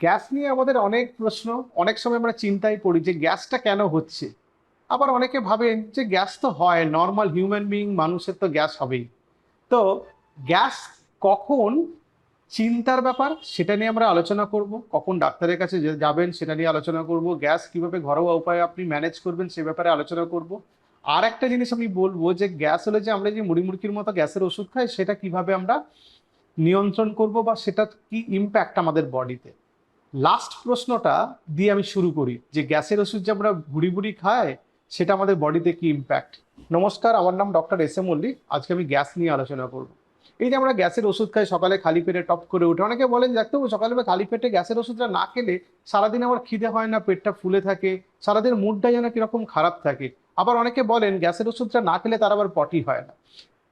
Gas নিয়ে আমাদের অনেক প্রশ্ন, অনেক সময় আমরা চিন্তায় পড়ি যে গ্যাসটা কেন হচ্ছে? আবার অনেকে ভাবেন যে গ্যাস তো হয় নর্মাল হিউম্যান বিং মানুষের তো গ্যাস হবেই। তো গ্যাস কখন চিন্তার ব্যাপার সেটা নিয়ে আমরা আলোচনা করব, কখন ডাক্তারের কাছে যাবেন সেটা নিয়ে আলোচনা করব, গ্যাস কীভাবে ঘরোয়া উপায়ে আপনি ম্যানেজ করবেন সে ব্যাপারে আলোচনা করব। আর একটা জিনিস আমি বলব যে গ্যাস হলে যে আমরা যে মুড়ি মুড়কির মতো গ্যাসের ওষুধ খাই সেটা কীভাবে আমরা নিয়ন্ত্রণ করব বা সেটা কি ইম্প্যাক্ট আমাদের বডিতে লাস্ট প্রশ্নটা দিয়ে আমি শুরু করি যে গ্যাসের ওষুধ যে আমরা ভুড়ি ভুড়ি খাই, সেটা আমাদের বডিতে কি ইম্প্যাক্ট নমস্কার, আমার নাম ডক্টর এস এম মল্লিক। আজকে আমি গ্যাস নিয়ে আলোচনা করব। এই যে আমরা গ্যাসের ওষুধ খাই, সকালে খালি পেটে টপ করে উঠে, অনেকে বলেন ডাক্তারবাবু সকালে খালি পেটে গ্যাসের ওষুধটা না খেলে সারাদিন আমার খিদে হয় না, পেটটা ফুলে থাকে, সারাদিন মুডটা যেন কীরকম খারাপ থাকে? আবার অনেকে বলেন, গ্যাসের ওষুধটা না খেলে তার আবার পটি হয় না।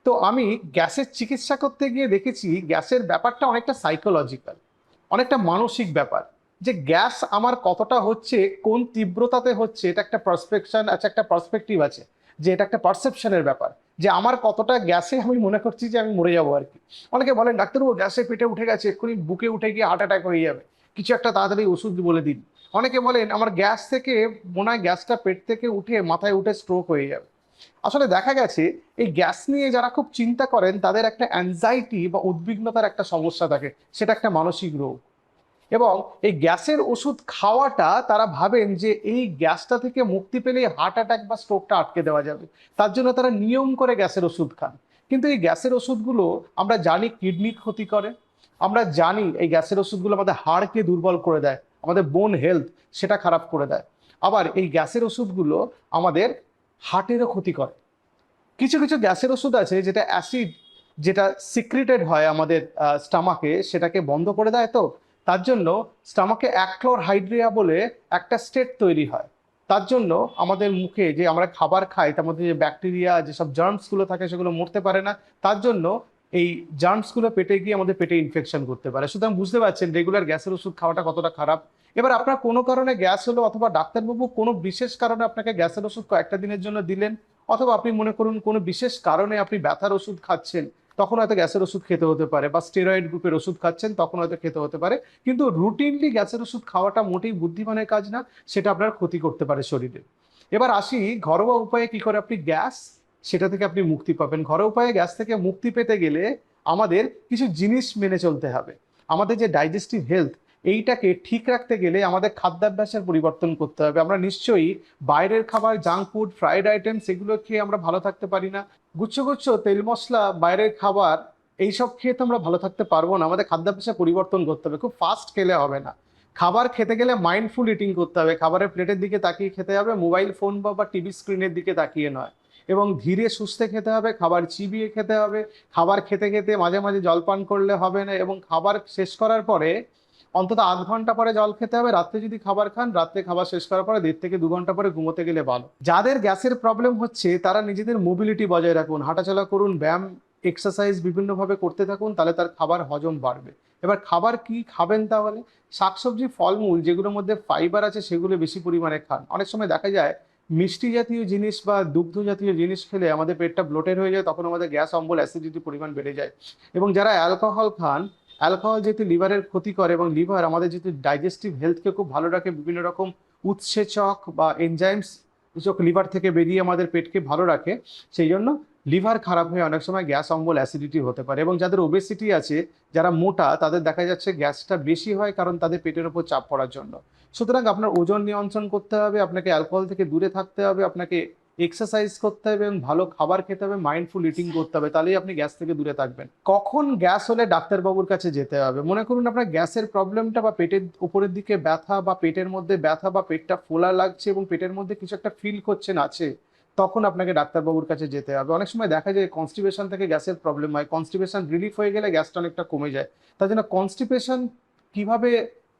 তো আমি গ্যাসের চিকিৎসা করতে গিয়ে দেখেছি, গ্যাসের ব্যাপারটা অনেকটা সাইকোলজিক্যাল অনেকটা মানসিক ব্যাপার। যে গ্যাস আমার কতটা হচ্ছে, কোন তীব্রতাতে হচ্ছে, এটা একটা পার্সপেকশন আছে একটা পার্সপেক্টিভ আছে, যে এটা একটা পারসেপশনের ব্যাপার, যে আমার কতটা গ্যাসে আমি মনে করছি যে আমি মরে যাব আর কি অনেকে বলেন, ডাক্তারবাবু গ্যাসে পেটে উঠে গেছে, এক্ষুনি বুকে উঠে গিয়ে হার্ট অ্যাটাক হয়ে যাবে, কিছু একটা তাড়াতাড়ি ওষুধ বলে দিন। অনেকে বলেন, আমার গ্যাস থেকে, মনে হয় গ্যাসটা পেট থেকে উঠে, মাথায় উঠে স্ট্রোক হয়ে যাবে। আসলে দেখা গেছে, এই গ্যাস নিয়ে যারা খুব চিন্তা করেন, তাদের একটা অ্যাংজাইটি বা উদ্বিগ্নতার একটা সমস্যা থাকে, সেটা একটা মানসিক রোগ। এবং এই গ্যাসের ওষুধ খাওয়াটা তারা ভাবেন যে এই গ্যাসটা থেকে মুক্তি পেলে হার্ট অ্যাটাক বা স্ট্রোকটা আটকে দেওয়া যাবে। তার জন্য তারা নিয়ম করে গ্যাসের ওষুধ খান। কিন্তু এই গ্যাসের ওষুধগুলো আমরা জানি কিডনির ক্ষতি করে। আমরা জানি এই গ্যাসের ওষুধগুলো আমাদের হাড়কে দুর্বল করে দেয়, আমাদের বোন হেলথ সেটা খারাপ করে দেয়। আবার এই গ্যাসের ওষুধগুলো আমাদের হার্টেরও ক্ষতি করে। কিছু কিছু গ্যাসের ওষুধ আছে যেটা অ্যাসিড যেটা সিক্রেটেড হয় আমাদের স্টামাকে সেটাকে বন্ধ করে দেয় তো। তার জন্য স্টামাকে অ্যাক্লোর হাইড্রিয়া বলে একটা স্টেট তৈরি হয়। তার জন্য আমাদের মুখে যে আমরা খাবার খাই, তার মধ্যে যে ব্যাকটেরিয়া, যেসব জার্মসগুলো থাকে সেগুলো মরতে পারে না। তার জন্য এই জার্মসগুলো পেটে গিয়ে আমাদের পেটে ইনফেকশন করতে পারে। সুতরাং বুঝতে পারছেন রেগুলার গ্যাসের ওষুধ খাওয়াটা কতটা খারাপ। এবার আপনার কোনো কারণে গ্যাস হলো অথবা ডাক্তারবাবু কোনো বিশেষ কারণে আপনাকে গ্যাসের ওষুধ কয়েকটা দিনের জন্য দিলেন? অথবা আপনি মনে করুন কোনো বিশেষ কারণে আপনি ব্যথার ওষুধ খাচ্ছেন তখন হয়তো গ্যাসের ওষুধ খেতে হতে পারে বা স্টেরয়েড গ্রুপের ওষুধ খাচ্ছেন, তখন হয়তো খেতে হতে পারে। কিন্তু রুটিনলি গ্যাসের ওষুধ খাওয়াটা মোটেই বুদ্ধিমানের কাজ না, সেটা আপনার ক্ষতি করতে পারে শরীরে। এবার আসি ঘরোয়া উপায়ে কি করে আপনি গ্যাস, সেটা থেকে আপনি মুক্তি পাবেন। ঘরোয়া উপায়ে গ্যাস থেকে মুক্তি পেতে গেলে আমাদের কিছু জিনিস মেনে চলতে হবে। আমাদের যে ডাইজেস্টিভ হেলথ এইটাকে ঠিক রাখতে গেলে আমাদের খাদ্যাভ্যাসের পরিবর্তন করতে হবে। আমরা নিশ্চয়ই বাইরের খাবার জাঙ্ক ফুড ফ্রাইড আইটেম সেগুলো খেয়ে আমরা ভালো থাকতে পারি না। গুচ্ছ গুচ্ছ তেল মশলা বাইরের খাবার, এইসব খেয়ে তো আমরা ভালো থাকতে পারব না। আমাদের খাদ্যাভ্যাসে পরিবর্তন করতে হবে। খুব ফাস্ট খেলে হবে না। খাবার খেতে গেলে মাইন্ডফুল ইটিং করতে হবে। খাবারের প্লেটের দিকে তাকিয়ে খেতে হবে মোবাইল ফোন বা বা টিভি স্ক্রিনের দিকে তাকিয়ে নয়। এবং ধীরে সুস্থে খেতে হবে, খাবার চিবিয়ে খেতে হবে। খাবার খেতে খেতে মাঝে মাঝে জলপান করলে হবে না এবং খাবার শেষ করার পরে অন্তত আধ ঘণ্টা পরে জল খেতে হবে, রাত্রে যদি খাবার খান, রাত্রে খাবার শেষ করার পরে দেড় থেকে দু ঘণ্টা পরে ঘুমোতে গেলে ভালো। যাদের গ্যাসের প্রবলেম হচ্ছে, তারা নিজেদের মোবিলিটি বজায় রাখুন, হাঁটাচলা করুন, ব্যায়াম এক্সারসাইজ বিভিন্নভাবে করতে থাকুন, তাহলে তার খাবার হজম বাড়বে। এবার খাবার কি খাবেন তাহলে? শাকসবজি, ফলমূল, যেগুলোর মধ্যে ফাইবার আছে, সেগুলো বেশি পরিমাণে খান। অনেক সময় দেখা যায়, মিষ্টি জাতীয় জিনিস বা দুগ্ধ জাতীয় জিনিস খেলে আমাদের পেটটা ব্লোটেড হয়ে যায়, তখন আমাদের গ্যাস, অম্বল অ্যাসিডিটি পরিমাণ বেড়ে যায়। এবং যারা অ্যালকোহল খান অ্যালকোহল যেহেতু লিভারের ক্ষতি করে এবং লিভার আমাদের যেহেতু ডাইজেস্টিভ হেলথকে খুব ভালো রাখে, বিভিন্ন রকম উৎসেচক বা এনজাইমস লিভার থেকে বেরিয়ে আমাদের পেটকে ভালো রাখে, সেই জন্য লিভার খারাপ হয়ে অনেক সময় গ্যাস অম্বল অ্যাসিডিটি হতে পারে এবং যাদের ওবেসিটি আছে, যারা মোটা, তাদের দেখা যাচ্ছে গ্যাসটা বেশি হয় কারণ তাদের পেটের ওপর চাপ পড়ার জন্য। সুতরাং আপনার ওজন নিয়ন্ত্রণ করতে হবে, আপনাকে অ্যালকোহল থেকে দূরে থাকতে হবে, আপনাকে এক্সারসাইজ করতে হবে এবং ভালো খাবার খেতে হবে মাইন্ডফুল ইটিং করতে হবে, তাহলেই আপনি গ্যাস থেকে দূরে থাকবেন। কখন গ্যাস হলে ডাক্তারবাবুর কাছে যেতে হবে? মনে করুন আপনার গ্যাসের প্রবলেমটা বা পেটের উপরের দিকে ব্যথা বা পেটের মধ্যে ব্যথা বা পেটটা ফোলা লাগছে এবং পেটের মধ্যে কিছু একটা ফিল করছেন, আছে, তখন আপনাকে ডাক্তারবাবুর কাছে যেতে হবে। অনেক সময় দেখা যায় কনস্টিপেশন থেকে গ্যাসের প্রবলেম হয় কনস্টিপেশন রিলিফ হয়ে গেলে গ্যাসটা অনেকটা কমে যায়। তার জন্য কনস্টিপেশন কীভাবে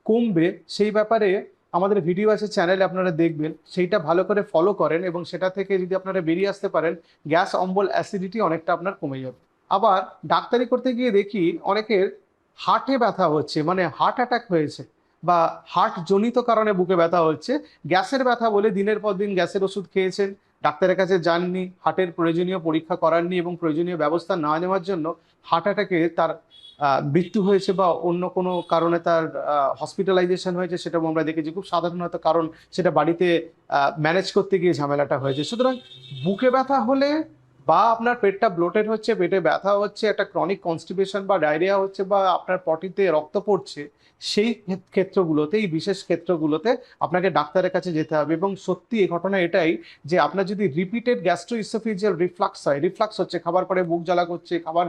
কমবে সেই ব্যাপারে আমাদের ভিডিও আছে চ্যানেলে আপনারা দেখবেন, সেইটা ভালো করে ফলো করেন এবং সেটা থেকে যদি আপনারা বেরিয়ে আসতে পারেন গ্যাস অম্বল অ্যাসিডিটি অনেকটা আপনার কমে যাবে। আবার ডাক্তারি করতে গিয়ে দেখি অনেকের হার্টে ব্যথা হচ্ছে মানে হার্ট অ্যাটাক হয়েছে বা হার্ট জনিত কারণে বুকে ব্যথা হচ্ছে। গ্যাসের ব্যথা বলে দিনের পর দিন গ্যাসের ওষুধ খেয়েছেন, ডাক্তারের কাছে যাননি হার্টের প্রয়োজনীয় পরীক্ষা করাননি এবং প্রয়োজনীয় ব্যবস্থা না নেওয়ার জন্য হার্ট অ্যাটাকে তার মৃত্যু হয়েছে বা অন্য কোনো কারণে তার হসপিটালাইজেশন হয়েছে সেটা আমরা দেখেছি। খুব সাধারণ সাধারণত কারণ সেটা বাড়িতে ম্যানেজ করতে গিয়ে ঝামেলাটা হয়েছে। সুতরাং বুকে ব্যথা হলে বা আপনার পেটটা ব্লোটেড হচ্ছে, পেটে ব্যথা হচ্ছে, একটা ক্রনিক কনস্টিপেশন বা ডায়রিয়া হচ্ছে বা আপনার পটিতে রক্ত পড়ছে, সেই ক্ষেত- ক্ষেত্রগুলোতে এই বিশেষ ক্ষেত্রগুলোতে আপনাকে ডাক্তারের কাছে যেতে হবে। এবং সত্যি এই ঘটনা এটাই যে আপনার যদি রিপিটেড গ্যাস্ট্রো ইসোফিজিয়াল রিফ্লাক্স হয় রিফ্লাক্স হচ্ছে, খাবার পরে বুক জ্বালা করছে, খাবার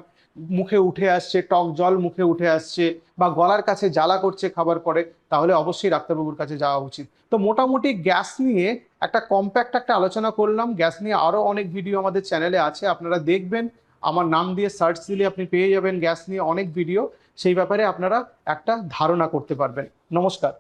মুখে উঠে আসছে, টক জল মুখে উঠে আসছে বা গলার কাছে জ্বালা করছে খাবার পরে, তাহলে অবশ্যই ডাক্তারবাবুর কাছে যাওয়া উচিত। তো মোটামুটি গ্যাস নিয়ে একটা কম্প্যাক্ট একটা আলোচনা করলাম। গ্যাস নিয়ে আরও অনেক ভিডিও আমাদের চ্যানেলে আছে, আপনারা দেখবেন। আমার নাম দিয়ে সার্চ দিলে আপনি পেয়ে যাবেন গ্যাস নিয়ে অনেক ভিডিও সেই ব্যাপারে আপনারা একটা ধারণা করতে পারবেন। নমস্কার।